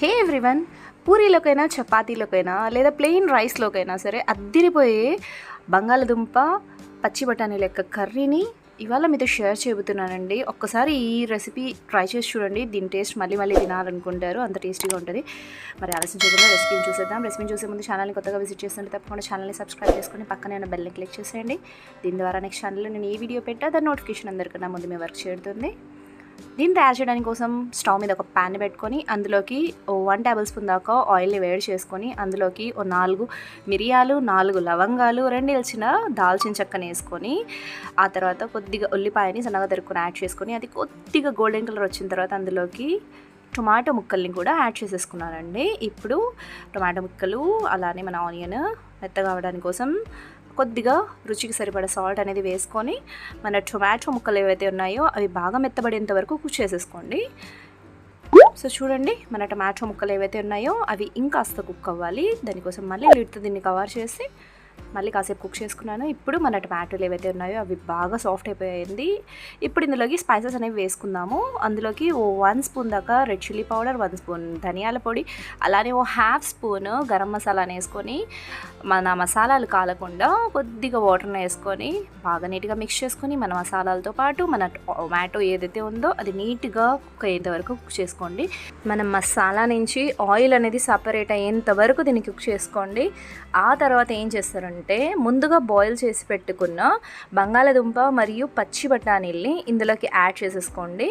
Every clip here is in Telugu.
హే ఎవ్రీవన్ పూరీలోకైనా చపాతీలోకైనా లేదా ప్లెయిన్ రైస్లోకైనా సరే అద్దిరిపోయే బంగాళదుంప పచ్చి బఠానీ లెక్క కర్రీని ఇవాళ మీతో షేర్ చేయబోతున్నానండి. ఒక్కసారి ఈ రెసిపీ ట్రై చేసి చూడండి. దీని టేస్ట్ మళ్ళీ మళ్ళీ తినాలనుకుంటారు. అంత టేస్టీగా ఉంటుంది. మరి ఆలస్యం చేయకుండా రెసిపీని చూసేద్దాం. రెసిపీని చూసే ముందు ఛానల్ని కొత్తగా విజిట్ చేస్తుంటే తప్పకుండా ఛానల్ని సబ్స్క్రైబ్ చేసుకొని పక్కనే ఉన్న బెల్ని క్లిక్ చేసేయండి. దీని ద్వారా నెక్స్ట్ ఛానల్లో నేను ఈ వీడియో పెట్టా. దాని నోటిఫికేషన్ అందరికన్నా ముందు మీ వర్క్ చేరుతుంది. దీన్ని తయారు చేయడానికి కోసం స్టవ్ మీద ఒక ప్యాన్ పెట్టుకొని అందులోకి వన్ టేబుల్ స్పూన్ దాకా ఆయిల్ని వేడి చేసుకొని అందులోకి ఓ నాలుగు మిరియాలు నాలుగు లవంగాలు రెండు ఇల్చిన దాల్చిన చెక్కని వేసుకొని ఆ తర్వాత కొద్దిగా ఉల్లిపాయని సన్నగా తరుక్కుని యాడ్ చేసుకొని అది కొద్దిగా గోల్డెన్ కలర్ వచ్చిన తర్వాత అందులోకి టొమాటో ముక్కల్ని కూడా యాడ్ చేసేసుకున్నానండి. ఇప్పుడు టొమాటో ముక్కలు అలానే మన ఆనియన్ మెత్తగా అవడానికి కోసం కొద్దిగా రుచికి సరిపడా సాల్ట్ అనేది వేసుకొని మన టొమాటో ముక్కలు ఏవైతే ఉన్నాయో అవి బాగా మెత్తబడేంత వరకు కుక్ చేసేసుకోండి. సో చూడండి మన టొమాటో ముక్కలు ఏవైతే ఉన్నాయో అవి ఇంకాస్త కుక్ అవ్వాలి. దానికోసం మళ్ళీ లిడ్తో దీన్ని కవర్ చేసి మళ్ళీ కాసేపు కుక్ చేసుకున్నాను. ఇప్పుడు మన టమాటోలు ఏవైతే ఉన్నాయో అవి బాగా సాఫ్ట్ అయిపోయింది. ఇప్పుడు ఇందులోకి స్పైసెస్ అనేవి వేసుకుందాము. అందులోకి ఓ వన్ స్పూన్ దాకా red chilli powder one spoon ధనియాల పొడి అలానే ఓ హాఫ్ స్పూన్ గరం మసాలాని వేసుకొని మన మసాలాలు కాలకుండా కొద్దిగా వాటర్ని వేసుకొని బాగా నీట్గా మిక్స్ చేసుకొని మన మసాలాలతో పాటు మన టొమాటో ఏదైతే ఉందో అది నీట్గా కుక్ అయ్యేంత వరకు కుక్ చేసుకోండి. మనం మసాలా నుంచి ఆయిల్ అనేది సపరేట్ అయ్యేంత వరకు దీన్ని కుక్ చేసుకోండి. ఆ తర్వాత ఏం చేస్తారు చేస్తారంటే ముందుగా బాయిల్ చేసి పెట్టుకున్న బంగాళదుంప మరియు పచ్చి బఠానీల్ని ఇందులోకి యాడ్ చేసేసుకోండి.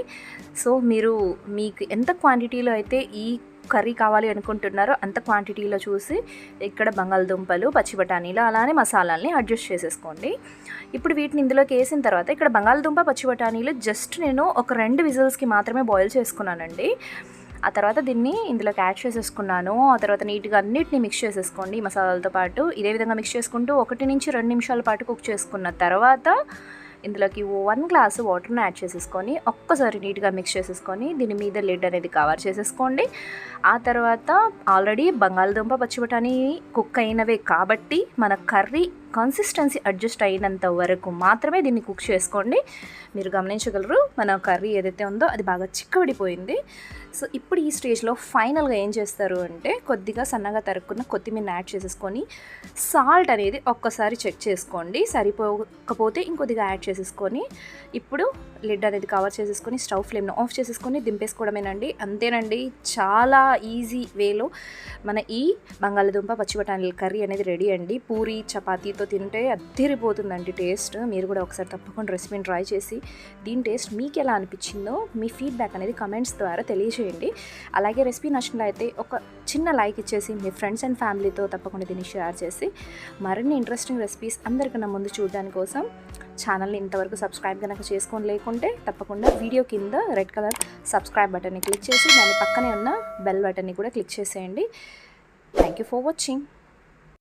సో మీరు మీకు ఎంత క్వాంటిటీలో అయితే ఈ కర్రీ కావాలి అనుకుంటున్నారో అంత క్వాంటిటీలో చూసి ఇక్కడ బంగాళదుంపలు పచ్చి బఠానీలు అలానే మసాలాల్ని అడ్జస్ట్ చేసేసుకోండి. ఇప్పుడు వీటిని ఇందులోకి వేసిన తర్వాత ఇక్కడ బంగాళదుంప పచ్చి బఠానీలు జస్ట్ నేను ఒక రెండు విజిల్స్కి మాత్రమే బాయిల్ చేసుకున్నానండి. ఆ తర్వాత దీన్ని ఇందులోకి యాడ్ చేసేసుకున్నాను. ఆ తర్వాత నీట్గా అన్నిటిని మిక్స్ చేసేసుకోండి మసాలాలతో పాటు. ఇదే విధంగా మిక్స్ చేసుకుంటూ ఒకటి నుంచి రెండు నిమిషాల పాటు కుక్ చేసుకున్న తర్వాత ఇందులోకి వన్ గ్లాసు వాటర్ని యాడ్ చేసేసుకొని ఒక్కసారి నీట్గా మిక్స్ చేసేసుకొని దీని మీద లిడ్ అనేది కవర్ చేసేసుకోండి. ఆ తర్వాత ఆల్రెడీ బంగాళదుంప పచ్చిబటాని కుక్ అయినవే కాబట్టి మన కర్రీ కన్సిస్టెన్సీ అడ్జస్ట్ అయినంత వరకు మాత్రమే దీన్ని కుక్ చేసుకోండి. మీరు గమనించగలరు మన కర్రీ ఏదైతే ఉందో అది బాగా చిక్కబడిపోయింది. సో ఇప్పుడు ఈ స్టేజ్లో ఫైనల్గా ఏం చేస్తారు అంటే కొద్దిగా సన్నగా తరుక్కున్న కొత్తిమీర యాడ్ చేసేసుకొని సాల్ట్ అనేది ఒక్కసారి చెక్ చేసుకోండి. సరిపోకపోతే ఇంకొద్దిగా యాడ్ చేసేసుకొని ఇప్పుడు లిడ్ అనేది కవర్ చేసేసుకొని స్టవ్ ఫ్లేమ్ను ఆఫ్ చేసేసుకొని దింపేసుకోవడమేనండి. అంతేనండి చాలా ఈజీ వేలో మన ఈ బంగాళదుంప పచ్చిబటానీల కర్రీ అనేది రెడీ అండి. పూరి చపాతీ చపాతీతో తింటే అద్దరిపోతుందండి టేస్ట్. మీరు కూడా ఒకసారి తప్పకుండా రెసిపీని ట్రై చేసి దీని టేస్ట్ మీకు ఎలా అనిపించిందో మీ ఫీడ్బ్యాక్ అనేది కమెంట్స్ ద్వారా తెలియజేయండి అలాగే రెసిపీ నచ్చినట్లయితే ఒక చిన్న లైక్ ఇచ్చేసి మీ ఫ్రెండ్స్ అండ్ ఫ్యామిలీతో తప్పకుండా దీన్ని షేర్ చేసి మరిన్ని ఇంట్రెస్టింగ్ రెసిపీస్ అందరికన్నా ముందు చూడడానికి కోసం ఛానల్ని ఇంతవరకు సబ్స్క్రైబ్ కనుక చేసుకొని లేకుంటే తప్పకుండా వీడియో కింద రెడ్ కలర్ సబ్స్క్రైబ్ బటన్ని క్లిక్ చేసి దాని పక్కనే ఉన్న బెల్ బటన్ని కూడా క్లిక్ చేసేయండి. Thank you for watching.